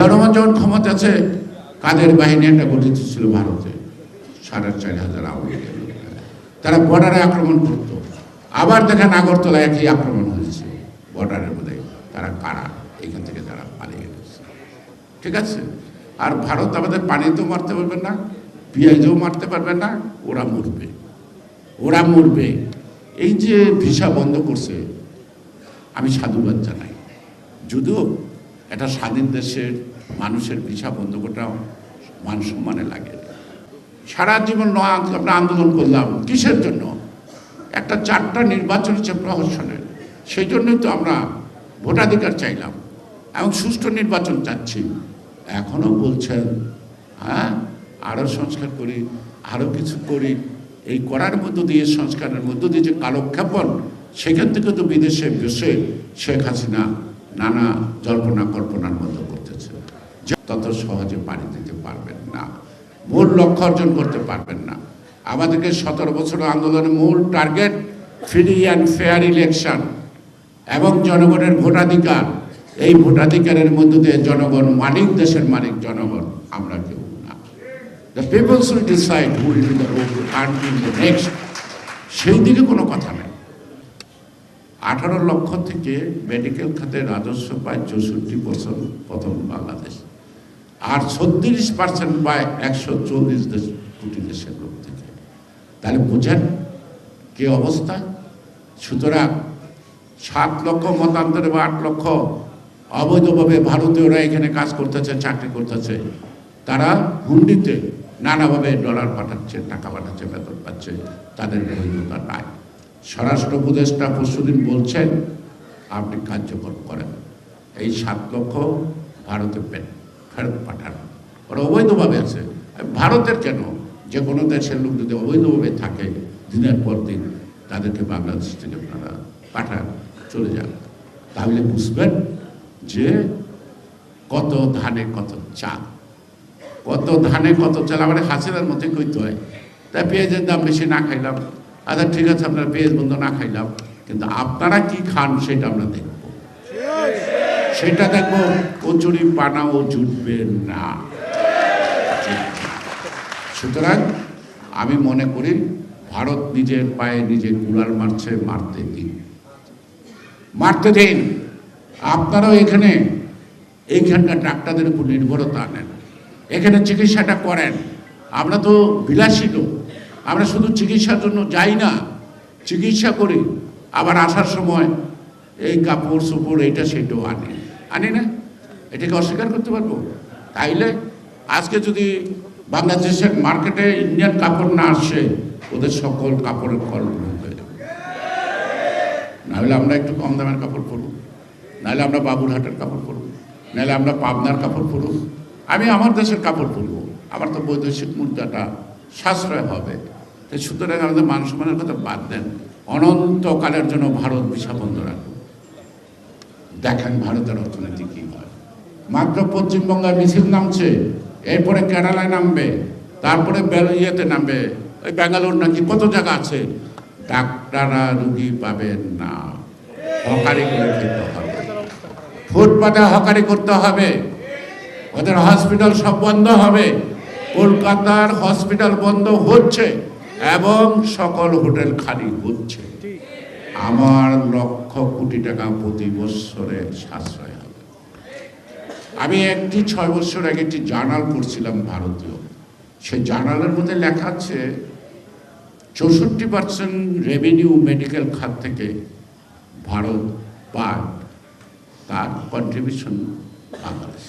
জনগণ যখন ক্ষমতা আছে, কাদের বাহিনী একটা গঠিত ছিল ভারতে? সাড়ে চার হাজার তারা বর্ডারে আক্রমণ করতো। আবার দেখেন আগরতলা একই আক্রমণ হয়েছে বর্ডারের মধ্যে। তারা কারা? এখান থেকে তারা পালিয়ে গেছে। ঠিক আছে? আর ভারত আমাদের পানিতেও মারতে পারবে না, পেঁয়াজও মারতে পারবে না, ওরা মরবে। ওরা মরবে। এই যে ভিসা বন্ধ করছে, আমি সাধুবাদ জানাই। যদিও একটা স্বাধীন দেশের মানুষের ভিসা বন্ধ করা মান সম্মানে লাগে। সারা জীবন আমরা আন্দোলন করলাম। কিসের জন্য? একটা চারটা নির্বাচন হচ্ছে প্রহসনের। সেই জন্যই তো আমরা ভোটাধিকার চাইলাম এবং সুষ্ঠু নির্বাচন চাচ্ছি। এখনও বলছেন হ্যাঁ আরও সংস্কার করি আরও কিছু করি। এই করার মধ্য দিয়ে, সংস্কারের মধ্য দিয়ে যে কালক্ষেপণ, সেখান থেকে তো বিদেশে বসে শেখ হাসিনা নানা জল্পনা কল্পনার মতো তত সহজে পাড়ি দিতে পারবেন না। মূল লক্ষ্য অর্জন করতে পারবেন না। আমাদেরকে সতেরো বছর আন্দোলনের মূল target, free and fair election এবং জনগণের ভোটাধিকার। এই ভোটাধিকারের মধ্য দিয়ে জনগণ মালিক, দেশের মালিক, জনগণ আমরা কেউ না। The peoples will decide will the next সেই দিকে কোনো কথা নেই। আঠারো লক্ষ থেকে মেডিকেল খাতে রাজস্ব পায় চৌষট্টি বছর প্রথম বাংলাদেশ। আর ছত্রিশ পার্সেন্ট পায় একশো চল্লিশ দেশ কোটি দেশের লোক থেকে। তাহলে বুঝেন কি অবস্থা? সুতরাং সাত লক্ষ মতান্তরে বা আট লক্ষ অবৈধভাবে ভারতীয়রা এখানে কাজ করতেছে, চাকরি করতেছে, তারা হুন্ডিতে নানাভাবে ডলার পাঠাচ্ছে, টাকা পাঠাচ্ছে, বেতন পাচ্ছে, তাদের বৈধতা নাই। স্বরাষ্ট্র উপদেষ্টা পরশুদিন বলছেন, আপনি কার্যকর করেন। এই সাত লক্ষ ভারতে পে- ফেরত পাঠান। ওরা অবৈধভাবে আছে। ভারতের কেন? যে কোনো দেশের লোক যদি অবৈধভাবে থাকে, দিনের পর দিন তাদেরকে বাংলাদেশ থেকে আপনারা পাঠান, চলে যান। তাহলে বুঝবেন যে কত ধানে কত চাল। কত ধানে কত চাল? আমার হাসিনার মধ্যে কইতে হয় তাই পেঁয়াজের দাম বেশি না খাইলাম। আচ্ছা ঠিক আছে, আপনারা পেঁয়াজ বন্ধ না খাইলাম, কিন্তু আপনারা কি খান সেটা আমরা দেখব। সেটা দেখব কচুরি পানাও জুটবে না। সুতরাং আমি মনে করি, ভারত নিজের পায়ে নিজে কুড়াল মারছে মারতে দিন। মারতে দিন। আপনারাও এখানে, এইখানকার ডাক্তারদের উপর নির্ভরতা আনেন। এখানে চিকিৎসাটা করেন। আমরা তো বিলাসী লোক। আমরা শুধু চিকিৎসার জন্য যাই না, চিকিৎসা করি। আবার আসার সময় এই কাপড় চোপড় এইটা সেটাও আনি আনি না, এটাকে অস্বীকার করতে পারব? তাইলে আজকে যদি বাংলাদেশের মার্কেটে ইন্ডিয়ান কাপড় না আসে, ওদের সকল কাপড়ের কল হয়ে যাবে। নাহলে আমরা একটু কম দামের কাপড় পরব, নাহলে আমরা বাবুরহাটের কাপড় পরব, নাহলে আমরা পাবনার কাপড় পরব। আমি আমার দেশের কাপড় পরব, আমার তো বৈদেশিক মুদ্রাটা সাশ্রয় হবে। তো সুতরাং আমাদের মান সম্মানের কথা বাদ দেন। অনন্তকালের জন্য ভারত ভিসা বন্ধ দেখেন ভারতের অর্থনীতি কী হয়। মাত্র পশ্চিমবঙ্গে মিছিল নামছে, এরপরে কেরালায় নামবে, তারপরে ইয়েতে নামবে, ওই ব্যাঙ্গালোর নাকি কত জায়গা আছে, ডাক্তাররা রুগী পাবেন না। হকারি করে খেতে হবে। ফুটপাতে হকারি করতে হবে। ওদের হসপিটাল সব বন্ধ হবে। কলকাতার হসপিটাল বন্ধ হচ্ছে এবং সকল হোটেল খালি হচ্ছে। আমার লক্ষ কোটি টাকা প্রতি বছরে সাশ্রয় হবে। আমি একটি ছয় বছর আগে একটি জার্নাল পড়ছিলাম ভারতীয়। সেই জার্নালের মধ্যে লেখা আছে, চৌষট্টি পার্সেন্ট রেভিনিউ মেডিকেল খাত থেকে ভারত পায় তার কন্ট্রিবিউশন বাংলাদেশ।